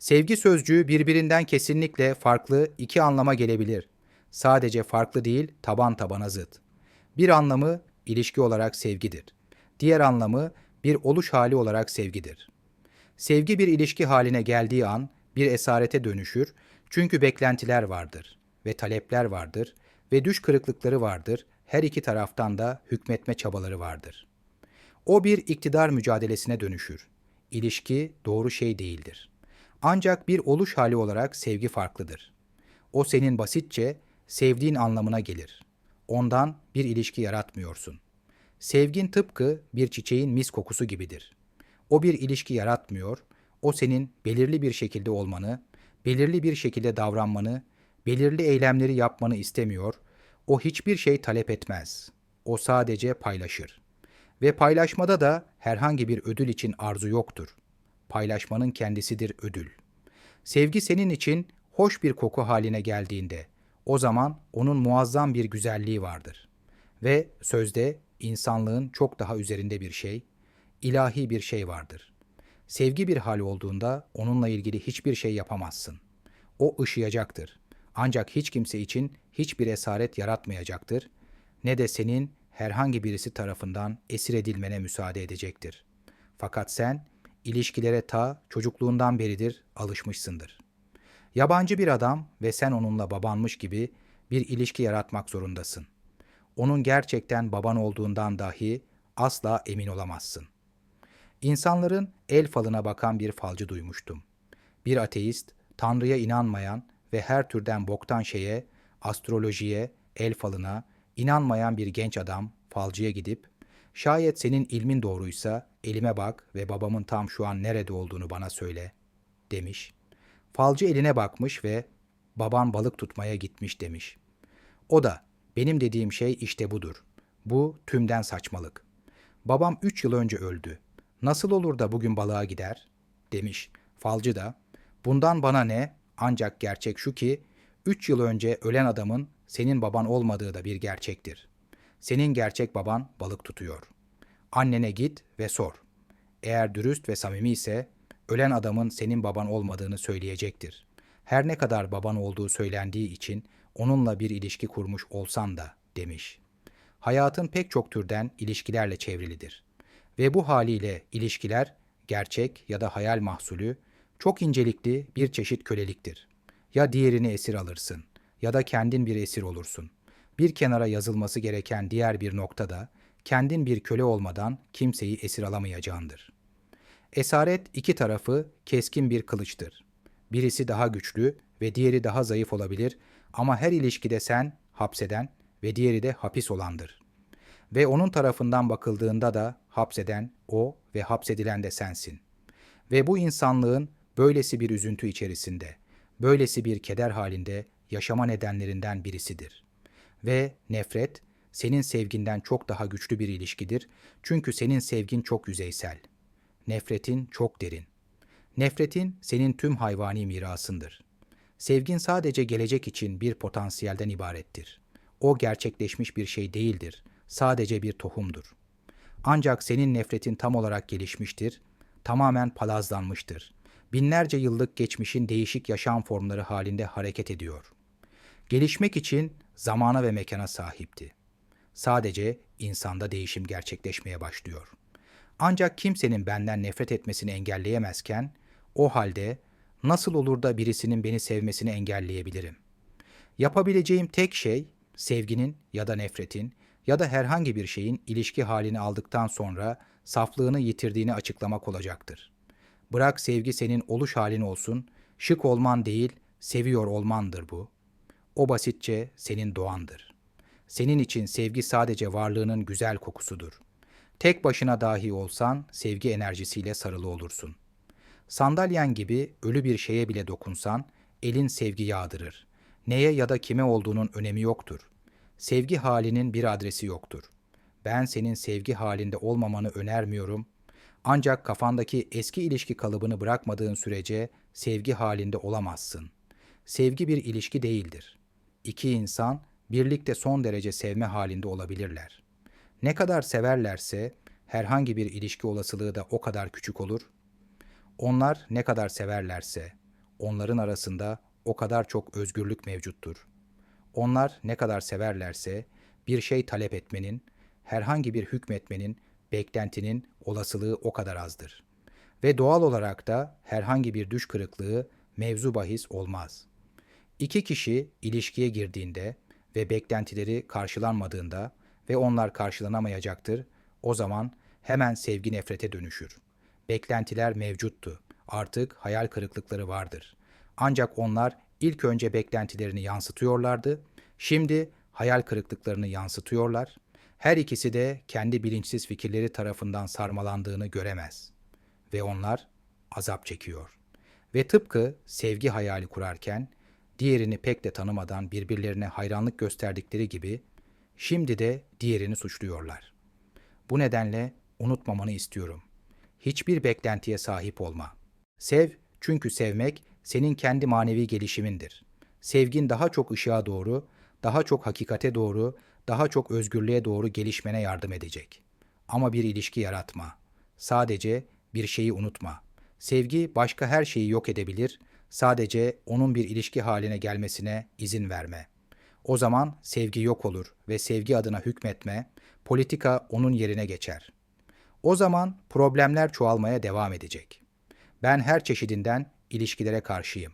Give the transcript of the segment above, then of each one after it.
Sevgi sözcüğü birbirinden kesinlikle farklı iki anlama gelebilir. Sadece farklı değil, taban tabana zıt. Bir anlamı ilişki olarak sevgidir. Diğer anlamı bir oluş hali olarak sevgidir. Sevgi bir ilişki haline geldiği an bir esarete dönüşür çünkü beklentiler vardır ve talepler vardır ve düş kırıklıkları vardır, her iki taraftan da hükmetme çabaları vardır. O bir iktidar mücadelesine dönüşür. İlişki doğru şey değildir. Ancak bir oluş hali olarak sevgi farklıdır. O senin basitçe sevdiğin anlamına gelir. Ondan bir ilişki yaratmıyorsun. Sevgin tıpkı bir çiçeğin mis kokusu gibidir. O bir ilişki yaratmıyor, o senin belirli bir şekilde olmanı, belirli bir şekilde davranmanı, belirli eylemleri yapmanı istemiyor, o hiçbir şey talep etmez. O sadece paylaşır. Ve paylaşmada da herhangi bir ödül için arzu yoktur. Paylaşmanın kendisidir ödül. Sevgi senin için hoş bir koku haline geldiğinde, o zaman onun muazzam bir güzelliği vardır. Ve sözde insanlığın çok daha üzerinde bir şey, ilahi bir şey vardır. Sevgi bir hal olduğunda onunla ilgili hiçbir şey yapamazsın. O ışıyacaktır. Ancak hiç kimse için hiçbir esaret yaratmayacaktır. Ne de senin herhangi birisi tarafından esir edilmene müsaade edecektir. Fakat sen ilişkilere ta çocukluğundan beridir alışmışsındır. Yabancı bir adam ve sen onunla babanmış gibi bir ilişki yaratmak zorundasın. Onun gerçekten baban olduğundan dahi asla emin olamazsın. İnsanların el falına bakan bir falcı duymuştum. Bir ateist, Tanrı'ya inanmayan ve her türden boktan şeye, astrolojiye, el falına, inanmayan bir genç adam falcıya gidip, şayet senin ilmin doğruysa elime bak ve babamın tam şu an nerede olduğunu bana söyle, demiş. Falcı eline bakmış ve baban balık tutmaya gitmiş demiş. O da benim dediğim şey işte budur. Bu tümden saçmalık. Babam üç yıl önce öldü. Nasıl olur da bugün balığa gider? Demiş. Falcı da bundan bana ne? Ancak gerçek şu ki üç yıl önce ölen adamın senin baban olmadığı da bir gerçektir. Senin gerçek baban balık tutuyor. Annene git ve sor. Eğer dürüst ve samimi ise ölen adamın senin baban olmadığını söyleyecektir. Her ne kadar baban olduğu söylendiği için onunla bir ilişki kurmuş olsan da demiş. Hayatın pek çok türden ilişkilerle çevrilidir. Ve bu haliyle ilişkiler gerçek ya da hayal mahsulü çok incelikli bir çeşit köleliktir. Ya diğerini esir alırsın ya da kendin bir esir olursun. Bir kenara yazılması gereken diğer bir noktada kendin bir köle olmadan kimseyi esir alamayacağındır. Esaret iki tarafı keskin bir kılıçtır. Birisi daha güçlü ve diğeri daha zayıf olabilir ama her ilişkide sen hapseden ve diğeri de hapis olandır. Ve onun tarafından bakıldığında da hapseden o ve hapsedilen de sensin. Ve bu insanlığın böylesi bir üzüntü içerisinde, böylesi bir keder halinde yaşama nedenlerinden birisidir. Ve nefret, senin sevginden çok daha güçlü bir ilişkidir çünkü senin sevgin çok yüzeysel. Nefretin çok derin. Nefretin senin tüm hayvani mirasındır. Sevgin sadece gelecek için bir potansiyelden ibarettir. O gerçekleşmiş bir şey değildir, sadece bir tohumdur. Ancak senin nefretin tam olarak gelişmiştir, tamamen palazlanmıştır. Binlerce yıllık geçmişin değişik yaşam formları halinde hareket ediyor. Gelişmek için zamana ve mekana sahipti. Sadece insanda değişim gerçekleşmeye başlıyor. Ancak kimsenin benden nefret etmesini engelleyemezken, o halde nasıl olur da birisinin beni sevmesini engelleyebilirim? Yapabileceğim tek şey sevginin ya da nefretin ya da herhangi bir şeyin ilişki halini aldıktan sonra saflığını yitirdiğini açıklamak olacaktır. Bırak sevgi senin oluş halin olsun, şık olman değil, seviyor olmandır bu. O basitçe senin doğandır. Senin için sevgi sadece varlığının güzel kokusudur. Tek başına dahi olsan sevgi enerjisiyle sarılı olursun. Sandalyen gibi ölü bir şeye bile dokunsan elin sevgi yağdırır. Neye ya da kime olduğunun önemi yoktur. Sevgi halinin bir adresi yoktur. Ben senin sevgi halinde olmamanı önermiyorum. Ancak kafandaki eski ilişki kalıbını bırakmadığın sürece sevgi halinde olamazsın. Sevgi bir ilişki değildir. İki insan birlikte son derece sevme halinde olabilirler. Ne kadar severlerse herhangi bir ilişki olasılığı da o kadar küçük olur. Onlar ne kadar severlerse onların arasında o kadar çok özgürlük mevcuttur. Onlar ne kadar severlerse bir şey talep etmenin, herhangi bir hükmetmenin, beklentinin olasılığı o kadar azdır. Ve doğal olarak da herhangi bir düş kırıklığı mevzu bahis olmaz. İki kişi ilişkiye girdiğinde ve beklentileri karşılanmadığında ve onlar karşılanamayacaktır, o zaman hemen sevgi nefrete dönüşür. Beklentiler mevcuttu. Artık hayal kırıklıkları vardır. Ancak onlar ilk önce beklentilerini yansıtıyorlardı. Şimdi hayal kırıklıklarını yansıtıyorlar. Her ikisi de kendi bilinçsiz fikirleri tarafından sarmalandığını göremez. Ve onlar azap çekiyor. Ve tıpkı sevgi hayali kurarken diğerini pek de tanımadan birbirlerine hayranlık gösterdikleri gibi şimdi de diğerini suçluyorlar. Bu nedenle unutmamanı istiyorum. Hiçbir beklentiye sahip olma. Sev çünkü sevmek senin kendi manevi gelişimindir. Sevgin daha çok ışığa doğru, daha çok hakikate doğru, daha çok özgürlüğe doğru gelişmene yardım edecek. Ama bir ilişki yaratma. Sadece bir şeyi unutma. Sevgi başka her şeyi yok edebilir, sadece onun bir ilişki haline gelmesine izin verme. O zaman sevgi yok olur ve sevgi adına hükmetme, politika onun yerine geçer. O zaman problemler çoğalmaya devam edecek. Ben her çeşidinden ilişkilere karşıyım.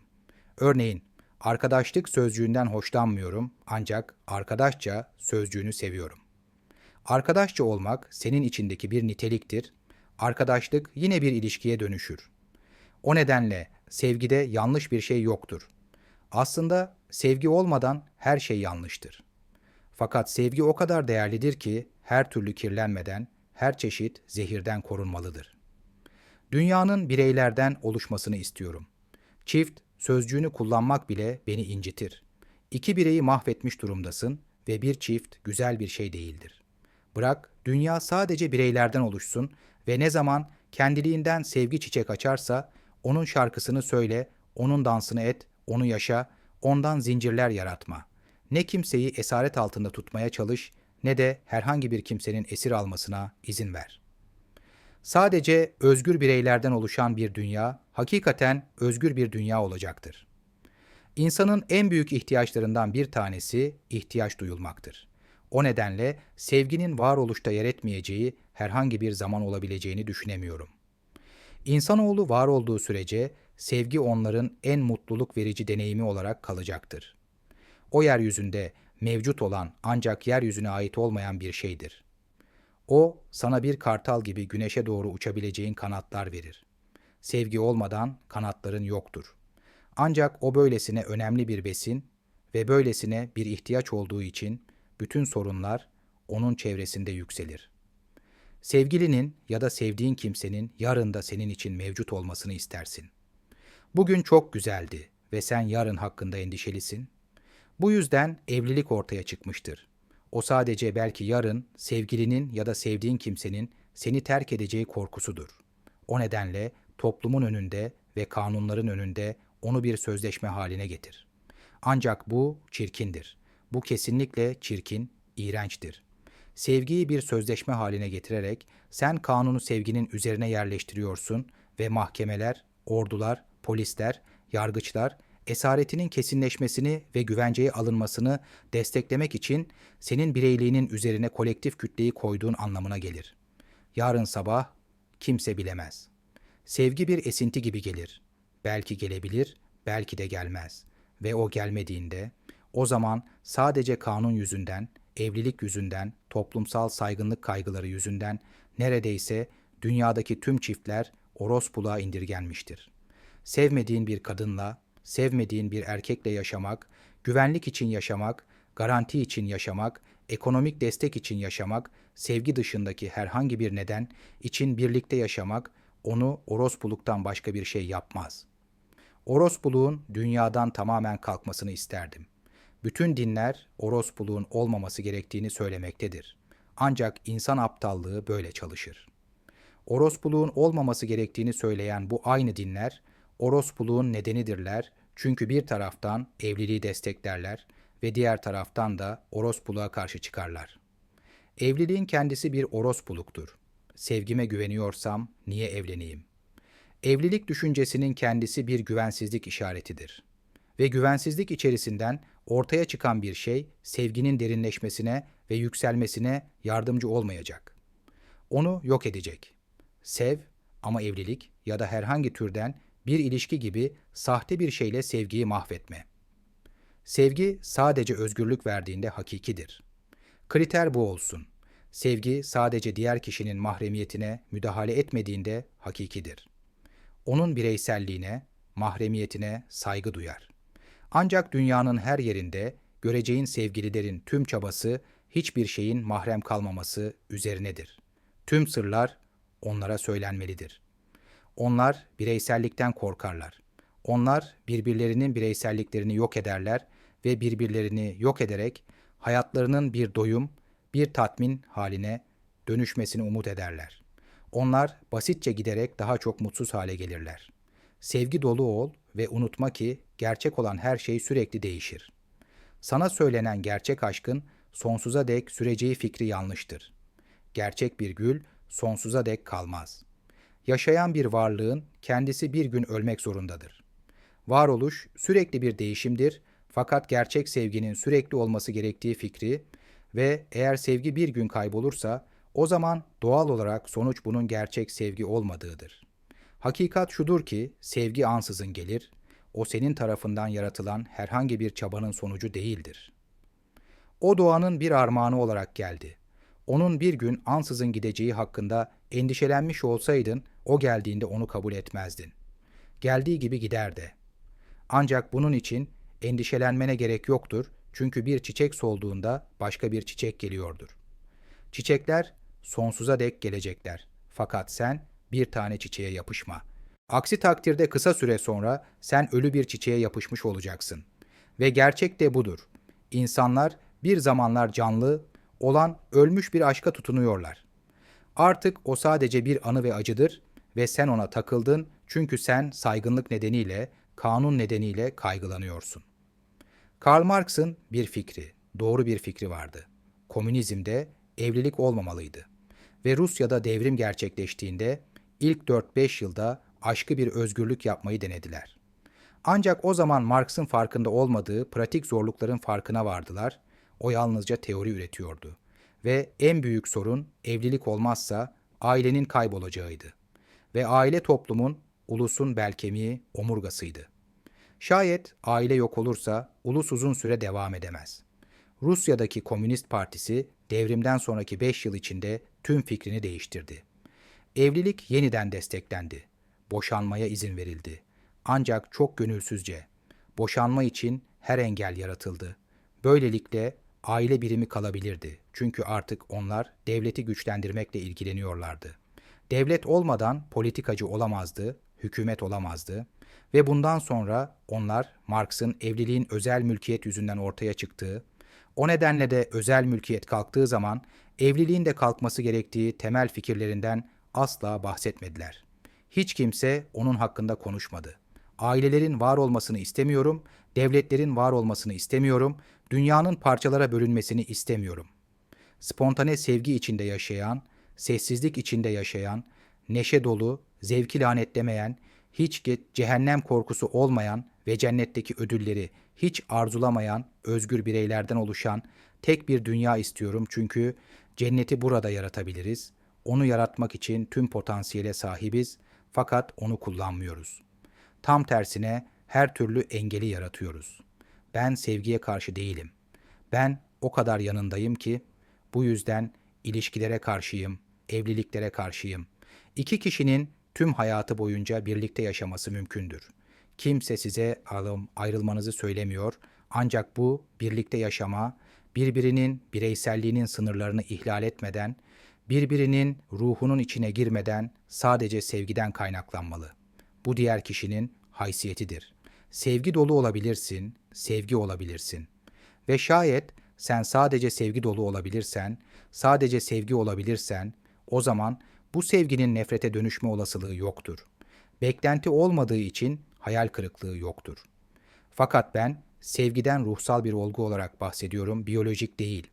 Örneğin arkadaşlık sözcüğünden hoşlanmıyorum ancak arkadaşça sözcüğünü seviyorum. Arkadaşça olmak senin içindeki bir niteliktir. Arkadaşlık yine bir ilişkiye dönüşür. O nedenle sevgide yanlış bir şey yoktur. Aslında sevgi olmadan her şey yanlıştır. Fakat sevgi o kadar değerlidir ki her türlü kirlenmeden, her çeşit zehirden korunmalıdır. Dünyanın bireylerden oluşmasını istiyorum. Çift sözcüğünü kullanmak bile beni incitir. İki bireyi mahvetmiş durumdasın ve bir çift güzel bir şey değildir. Bırak dünya sadece bireylerden oluşsun ve ne zaman kendiliğinden sevgi çiçek açarsa onun şarkısını söyle, onun dansını et, onu yaşa, ondan zincirler yaratma. Ne kimseyi esaret altında tutmaya çalış ne de herhangi bir kimsenin esir almasına izin ver. Sadece özgür bireylerden oluşan bir dünya hakikaten özgür bir dünya olacaktır. İnsanın en büyük ihtiyaçlarından bir tanesi ihtiyaç duyulmaktır. O nedenle sevginin varoluşta yer etmeyeceği herhangi bir zaman olabileceğini düşünemiyorum. İnsanoğlu var olduğu sürece sevgi onların en mutluluk verici deneyimi olarak kalacaktır. O yeryüzünde mevcut olan ancak yeryüzüne ait olmayan bir şeydir. O sana bir kartal gibi güneşe doğru uçabileceğin kanatlar verir. Sevgi olmadan kanatların yoktur. Ancak o böylesine önemli bir besin ve böylesine bir ihtiyaç olduğu için bütün sorunlar onun çevresinde yükselir. Sevgilinin ya da sevdiğin kimsenin yarın da senin için mevcut olmasını istersin. Bugün çok güzeldi ve sen yarın hakkında endişelisin. Bu yüzden evlilik ortaya çıkmıştır. O sadece belki yarın sevgilinin ya da sevdiğin kimsenin seni terk edeceği korkusudur. O nedenle toplumun önünde ve kanunların önünde onu bir sözleşme haline getir. Ancak bu çirkindir. Bu kesinlikle çirkin, iğrençtir. Sevgiyi bir sözleşme haline getirerek sen kanunu sevginin üzerine yerleştiriyorsun ve mahkemeler, ordular, polisler, yargıçlar esaretinin kesinleşmesini ve güvenceye alınmasını desteklemek için senin bireyliğinin üzerine kolektif kütleyi koyduğun anlamına gelir. Yarın sabah kimse bilemez. Sevgi bir esinti gibi gelir. Belki gelebilir, belki de gelmez. Ve o gelmediğinde o zaman sadece kanun yüzünden, evlilik yüzünden, toplumsal saygınlık kaygıları yüzünden neredeyse dünyadaki tüm çiftler orospuluğa indirgenmiştir. Sevmediğin bir kadınla, sevmediğin bir erkekle yaşamak, güvenlik için yaşamak, garanti için yaşamak, ekonomik destek için yaşamak, sevgi dışındaki herhangi bir neden için birlikte yaşamak onu orospuluktan başka bir şey yapmaz. Orospuluğun dünyadan tamamen kalkmasını isterdim. Bütün dinler orospuluğun olmaması gerektiğini söylemektedir. Ancak insan aptallığı böyle çalışır. Orospuluğun olmaması gerektiğini söyleyen bu aynı dinler, orospuluğun nedenidirler çünkü bir taraftan evliliği desteklerler ve diğer taraftan da orospuluğa karşı çıkarlar. Evliliğin kendisi bir orospuluktur. Sevgime güveniyorsam niye evleneyim? Evlilik düşüncesinin kendisi bir güvensizlik işaretidir. Ve güvensizlik içerisinden ortaya çıkan bir şey sevginin derinleşmesine ve yükselmesine yardımcı olmayacak. Onu yok edecek. Sev ama evlilik ya da herhangi türden bir ilişki gibi sahte bir şeyle sevgiyi mahvetme. Sevgi sadece özgürlük verdiğinde hakikidir. Kriter bu olsun. Sevgi sadece diğer kişinin mahremiyetine müdahale etmediğinde hakikidir. Onun bireyselliğine, mahremiyetine saygı duyar. Ancak dünyanın her yerinde göreceğin sevgililerin tüm çabası hiçbir şeyin mahrem kalmaması üzerinedir. Tüm sırlar onlara söylenmelidir. Onlar bireysellikten korkarlar. Onlar birbirlerinin bireyselliklerini yok ederler ve birbirlerini yok ederek hayatlarının bir doyum, bir tatmin haline dönüşmesini umut ederler. Onlar basitçe giderek daha çok mutsuz hale gelirler. Sevgi dolu ol ve unutma ki gerçek olan her şey sürekli değişir. Sana söylenen gerçek aşkın sonsuza dek süreceği fikri yanlıştır. Gerçek bir gül sonsuza dek kalmaz. Yaşayan bir varlığın kendisi bir gün ölmek zorundadır. Varoluş sürekli bir değişimdir fakat gerçek sevginin sürekli olması gerektiği fikri ve eğer sevgi bir gün kaybolursa o zaman doğal olarak sonuç bunun gerçek sevgi olmadığıdır. Hakikat şudur ki sevgi ansızın gelir, o senin tarafından yaratılan herhangi bir çabanın sonucu değildir. O doğanın bir armağanı olarak geldi. Onun bir gün ansızın gideceği hakkında endişelenmiş olsaydın, o geldiğinde onu kabul etmezdin. Geldiği gibi gider de. Ancak bunun için endişelenmene gerek yoktur çünkü bir çiçek solduğunda başka bir çiçek geliyordur. Çiçekler sonsuza dek gelecekler. Fakat sen bir tane çiçeğe yapışma. Aksi takdirde kısa süre sonra sen ölü bir çiçeğe yapışmış olacaksın. Ve gerçek de budur. İnsanlar bir zamanlar canlı, olan ölmüş bir aşka tutunuyorlar. Artık o sadece bir anı ve acıdır ve sen ona takıldın çünkü sen saygınlık nedeniyle, kanun nedeniyle kaygılanıyorsun. Karl Marx'ın bir fikri, doğru bir fikri vardı. Komünizmde evlilik olmamalıydı. Ve Rusya'da devrim gerçekleştiğinde ilk 4-5 yılda aşkı bir özgürlük yapmayı denediler. Ancak o zaman Marx'ın farkında olmadığı pratik zorlukların farkına vardılar. O yalnızca teori üretiyordu. Ve en büyük sorun evlilik olmazsa ailenin kaybolacağıydı. Ve aile toplumun, ulusun bel kemiği, omurgasıydı. Şayet aile yok olursa ulus uzun süre devam edemez. Rusya'daki Komünist Partisi devrimden sonraki 5 yıl içinde tüm fikrini değiştirdi. Evlilik yeniden desteklendi. Boşanmaya izin verildi. Ancak çok gönülsüzce. Boşanma için her engel yaratıldı. Böylelikle aile birimi kalabilirdi. Çünkü artık onlar devleti güçlendirmekle ilgileniyorlardı. Devlet olmadan politikacı olamazdı, hükümet olamazdı ve bundan sonra onlar Marx'ın evliliğin özel mülkiyet yüzünden ortaya çıktığı, o nedenle de özel mülkiyet kalktığı zaman evliliğin de kalkması gerektiği temel fikirlerinden asla bahsetmediler. Hiç kimse onun hakkında konuşmadı. Ailelerin var olmasını istemiyorum, devletlerin var olmasını istemiyorum, dünyanın parçalara bölünmesini istemiyorum. Spontane sevgi içinde yaşayan, sessizlik içinde yaşayan, neşe dolu, zevki lanetlemeyen, hiç cehennem korkusu olmayan ve cennetteki ödülleri hiç arzulamayan özgür bireylerden oluşan tek bir dünya istiyorum çünkü cenneti burada yaratabiliriz. Onu yaratmak için tüm potansiyele sahibiz fakat onu kullanmıyoruz. Tam tersine her türlü engeli yaratıyoruz. Ben sevgiye karşı değilim. Ben o kadar yanındayım ki bu yüzden ilişkilere karşıyım, evliliklere karşıyım. İki kişinin tüm hayatı boyunca birlikte yaşaması mümkündür. Kimse size alım ayrılmanızı söylemiyor ancak bu birlikte yaşama, birbirinin bireyselliğinin sınırlarını ihlal etmeden, birbirinin ruhunun içine girmeden sadece sevgiden kaynaklanmalı. Bu diğer kişinin haysiyetidir. Sevgi dolu olabilirsin, sevgi olabilirsin. Ve şayet sen sadece sevgi dolu olabilirsen, sadece sevgi olabilirsen, o zaman bu sevginin nefrete dönüşme olasılığı yoktur. Beklenti olmadığı için hayal kırıklığı yoktur. Fakat ben sevgiden ruhsal bir olgu olarak bahsediyorum, biyolojik değil.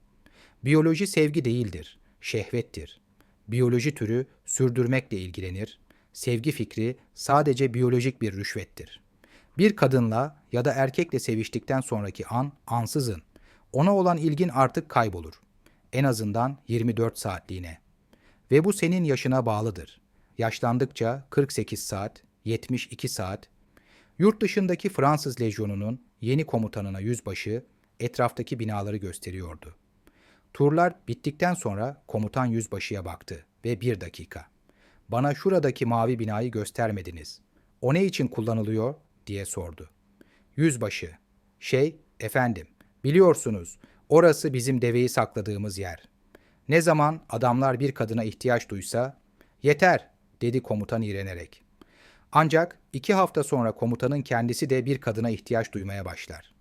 Biyoloji sevgi değildir, şehvettir. Biyoloji türü sürdürmekle ilgilenir, sevgi fikri sadece biyolojik bir rüşvettir. Bir kadınla ya da erkekle seviştikten sonraki an ansızın. Ona olan ilgin artık kaybolur. En azından 24 saatliğine. Ve bu senin yaşına bağlıdır. Yaşlandıkça 48 saat, 72 saat. Yurt dışındaki Fransız lejyonunun yeni komutanına yüzbaşı etraftaki binaları gösteriyordu. Turlar bittikten sonra komutan yüzbaşıya baktı ve bir dakika. Bana şuradaki mavi binayı göstermediniz. O ne için kullanılıyor diye sordu. Yüzbaşı, şey, efendim, biliyorsunuz orası bizim deveyi sakladığımız yer. Ne zaman adamlar bir kadına ihtiyaç duysa, yeter dedi komutan iğrenerek. Ancak iki hafta sonra komutanın kendisi de bir kadına ihtiyaç duymaya başlar.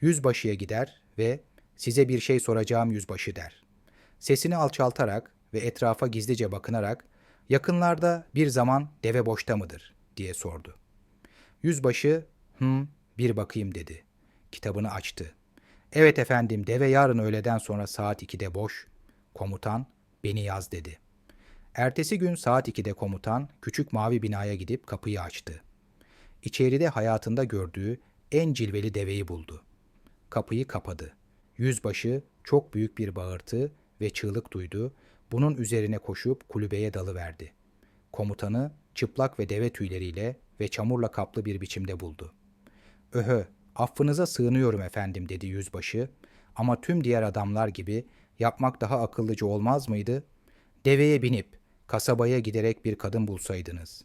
Yüzbaşıya gider ve size bir şey soracağım yüzbaşı der. Sesini alçaltarak ve etrafa gizlice bakınarak yakınlarda bir zaman deve boşta mıdır diye sordu. Yüzbaşı hım bir bakayım dedi. Kitabını açtı. Evet efendim deve yarın öğleden sonra saat 2'de boş. Komutan beni yaz dedi. Ertesi gün saat 2'de komutan küçük mavi binaya gidip kapıyı açtı. İçeride hayatında gördüğü en cilveli deveyi buldu. Kapıyı kapadı. Yüzbaşı çok büyük bir bağırtı ve çığlık duydu. Bunun üzerine koşup kulübeye dalıverdi. Komutanı çıplak ve deve tüyleriyle ve çamurla kaplı bir biçimde buldu. Öhö, affınıza sığınıyorum efendim dedi yüzbaşı ama tüm diğer adamlar gibi yapmak daha akıllıca olmaz mıydı? Deveye binip kasabaya giderek bir kadın bulsaydınız.